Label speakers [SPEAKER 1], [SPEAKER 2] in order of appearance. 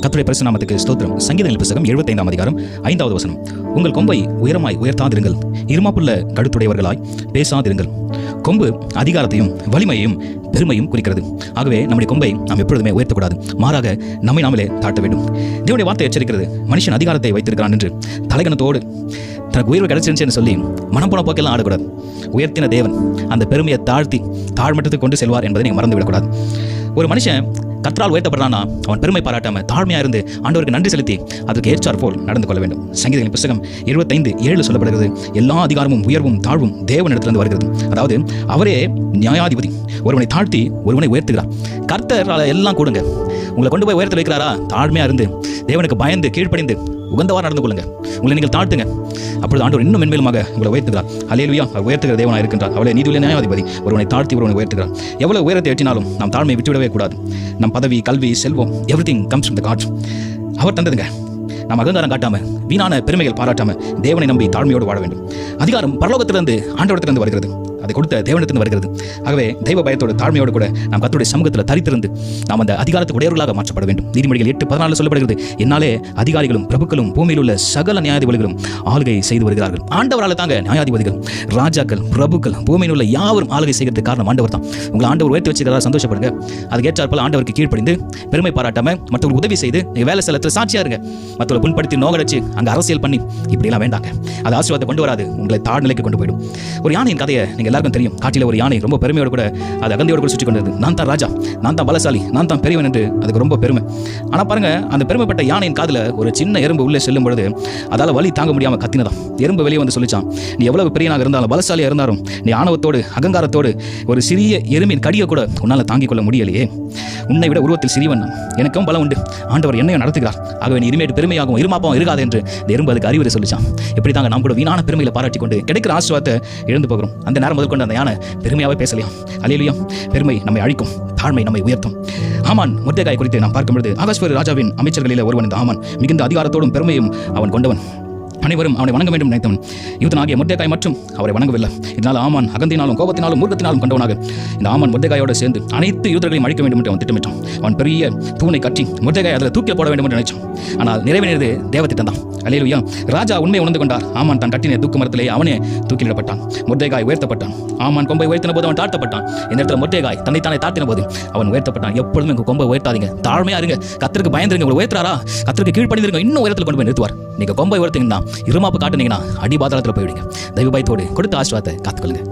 [SPEAKER 1] கர்த்தருடைய பரிசுநாமத்துக்கு ஸ்தோத்திரம். சங்கீதங்கள் புஸ்தகம் எழுபத்தைந்தாம் அதிகாரம் ஐந்தாவது வசனம். உங்கள் கொம்பை உயரமாய் உயர்த்தாதிருங்கள். இருமாப்புள்ள கழுத்துடையவர்களாய் பேசாதிருங்கள். கொம்பு அதிகாரத்தையும் வலிமையையும் பெருமையும் குறிக்கிறது. ஆகவே நம்முடைய கொம்பை நாம் எப்பொழுதுமே உயர்த்தக்கூடாது. மாறாக நம்மை நாமளே தாட்ட வேண்டும். தேவனுடைய வார்த்தை எச்சரிக்கிறது. மனுஷன் அதிகாரத்தை வைத்திருக்கிறான் என்று தலைகணத்தோடு தனக்கு உயர்வு கிடைச்சிருந்துச்சுன்னு சொல்லி மனம் போன போக்கெல்லாம் ஆடக்கூடாது. உயர்த்தின தேவன் அந்த பெருமையை தாழ்த்தி தாழ்மட்டத்துக்கு கொண்டு செல்வார் என்பதை நீங்கள் மறந்து விடக்கூடாது ஒரு மனுஷன் கத்ரால் உயர்த்தப்படுறானா அவன் பெருமை பாராட்டாம தாழ்மையாக இருந்து ஆண்டவருக்கு நன்றி செலுத்தி அதுக்கு ஏற்றார் போல் நடந்து கொள்ள வேண்டும். சங்கீதங்களின் புஸ்தகம் இருபத்தைந்து ஏழு சொல்லப்படுகிறது. எல்லா அதிகாரமும் உயர்வும் தாழ்வும் தேவனிடத்திலிருந்து வருகிறது. அதாவது அவரே நியாயாதிபதி. ஒருவனை தாழ்த்தி ஒருவனை உயர்த்துகிறார். கர்த்தரால் எல்லாம் கொடுங்க. உங்களை கொண்டு போய் உயரத்தில் வைக்கிறாரா? தாழ்மையாக இருந்து தேவனுக்கு பயந்து கீழ்ப்படிந்து உகந்தவாறு நடந்து கொள்ளுங்க. உங்களை நீங்கள் தாழ்த்துங்க. அப்பொழுது ஆண்டவர் இன்னும் மென்மேலுமாக உங்களை உயர்த்துகிறார். அலேலுயா அவர் உயர்த்துகிற தேவனாக இருக்கின்றார். அவளை நீதியுள்ள நியாயாதிபதி. ஒருவனை தாழ்த்தி ஒருவனை உயர்த்துகிறார். எவ்வளவு உயரத்தை எட்டினாலும் நாம் தாழ்மையை விட்டுவிடவே கூடாது. நம் பதவி கல்வி செல்வம் everything comes from the God அவர் தந்ததுங்க. நாம் அகங்காரம் காட்டாம வீணான பெருமைகள் பாராட்டாம தேவனை நம்பி தாழ்மையோடு வாழ வேண்டும். அதிகாரம் பரலோகத்திலிருந்து ஆண்டவரத்திலிருந்து வருகிறது. அதை கொடுத்த தேவனிடத்திலிருந்து வருகிறது. ஆகவே தெய்வ பயத்தோட தாழ்மையோடு கூட நாம் கத்துடைய சமூகத்தில் தரித்திருந்து நாம் அந்த அதிகாரத்துக்கு உடையவர்களாக மாற்றப்பட வேண்டும். நீதிமொழிகள் எட்டு பதினாலு சொல்லப்படுகிறது என்னாலே அதிகாரிகளும் பிரபுக்களும் பூமியில் உள்ள சகல நியாயாதிபதிகளும் ஆளுகை செய்து வருகிறார்கள். ஆண்டவரால் தாங்க நியாயாதிபதிகள் ராஜாக்கள் பிரபுக்கள் பூமியில் உள்ள யாவரும் ஆளுகை செய்கிறதுக்கு காரணம் ஆண்டவர் தான். உங்களை ஆண்டவர் உயர்த்தி வச்சிருக்கிறதா சந்தோஷப்படுங்க. அதுக்கு ஏற்றாற்போல் ஆண்டவருக்கு கீழ்ப்படிந்து பெருமை பாராட்டாம மற்றவங்களுக்கு உதவி செய்து நீங்கள் வேலை செலத்தில் சாட்சியாக இருங்க. மற்றவங்களை புண்படுத்தி நோகடிச்சு அங்கே அரசியல் பண்ணி இப்படிலாம் வேண்டாங்க. அது ஆசீர்வாதத்தை கொண்டு வராது. உங்களை தாழ்நிலைக்கு கொண்டு போயிடும். ஒரு யானையின் கதையை நீங்கள் எல்லாருக்கும் தெரியும். காட்டில ஒரு யானை ரொம்ப பெருமையோடு கூட அது அகந்தியோடு கூட சுற்றி கொண்டது. நான் தான் ராஜா நான் தான் பலசாலி நான் தான் பெரியவன் என்று அதுக்கு ரொம்ப பெருமை. ஆனா பாருங்க அந்த பெருமைப்பட்ட யானையின் காதுல ஒரு சின்ன எறும்பு உள்ளே செல்லும் பொழுது அதால வலி தாங்க முடியாம கத்தினதாம். எறும்பு வெளியே வந்து சொல்லிச்சான் நீ எவ்வளவு பெரியனாக இருந்தாலும் பலசாலியா இருந்தாலும் நீ ஆணவத்தோடு அகங்காரத்தோடு ஒரு சிறிய எறும்பின் கடியை கூட உன்னால தாங்கிக் கொள்ள முடியலையே. உன்னை விட உருவத்தில் சிறியவன் எனக்கும் பலம் உண்டு. ஆண்டவர் என்னையும் நடத்துகிறார். ஆகவே நீ இனிமேட்டு பெருமையாகவும் இருமாப்பாவும் இருக்காது என்று இந்த எறும்பு அதுக்கு அறிவுரை சொல்லிச்சான். இப்படி தாங்க நாம் கூட வீணான பெருமையில பாராட்டி கொண்டு கிடைக்கிற ஆசிர்வாதத்தை இழந்து போகிறோம். அந்த நேரம் முதல் அந்த யானை பெருமையாகவே பேசலையாம் அலையிலையும் பெருமை நம்மை அழிக்கும் தாழ்மை நம்மை உயர்த்தும். ஆமான் முர்தேகாய் குறித்து நாம் பார்க்கும்பொழுது ஆகாஷ்வரி ராஜாவின் அமைச்சர்களில் ஒருவன் இந்த ஆமான். மிகுந்த அதிகாரத்தோடும் பெருமையும் அவன் கொண்டவன். அனைவரும் அவனை வணங்க வேண்டும் நினைத்தவன். யூதனாகிய முர்தேகாய் மற்றும் அவரை வணங்கவில்லை. இதனால் ஆமான் அகந்தினாலும் கோபத்தினாலும் மூர்க்கத்தினாலும் கொண்டவனாக. இந்த ஆமான் முர்தேகாயோடு சேர்ந்து அனைத்து யூதர்களையும் அழிக்க வேண்டும் என்று அவன் திட்டமிட்டான். அவன் பெரிய தூணை கட்டி முர்தேகாய் அதில் தூக்கி போட வேண்டும் என்று நினைச்சான். ஆனால் நிறைவேறியது தேவத்திட்டம் தான். அலையிலுயா ராஜா உண்மை உணர்ந்து கொண்டார். ஆமான் தான் கட்டின தூக்கு மரத்திலே அவனே தூக்கிலிடப்பட்டான். முர்தேகாய் உயர்த்தப்பட்டான். ஆமான் கொம்பை உயர்த்தின போது அவன் தாழ்த்தப்பட்டான். இந்த இடத்துல முர்தேகாய் தன்னைத்தானே தாழ்த்தின போது அவன் உயர்த்தப்பட்டான். எப்பொழுதும் உங்க கொம்பை உயர்த்தாதீங்க. தாழ்மையா இருங்க. கத்திற்கு பயந்துருங்க. உங்களை உயர்த்துறாரா? கத்திற்கு கீழ்ப்படிந்துருங்க. இன்னும் உயரத்தில் கொண்டு போய் நிறுத்துவார். நீங்க கொம்பை உயர்த்தீங்கன்னா இருமாப்பு காட்டுனீங்கன்னா அடி பாதாளத்தில் போயிடுங்க. தெய்வ பயத்தோடு கொடுத்த ஆசிர்வாதத்தை காத்துக்கொள்ளுங்க.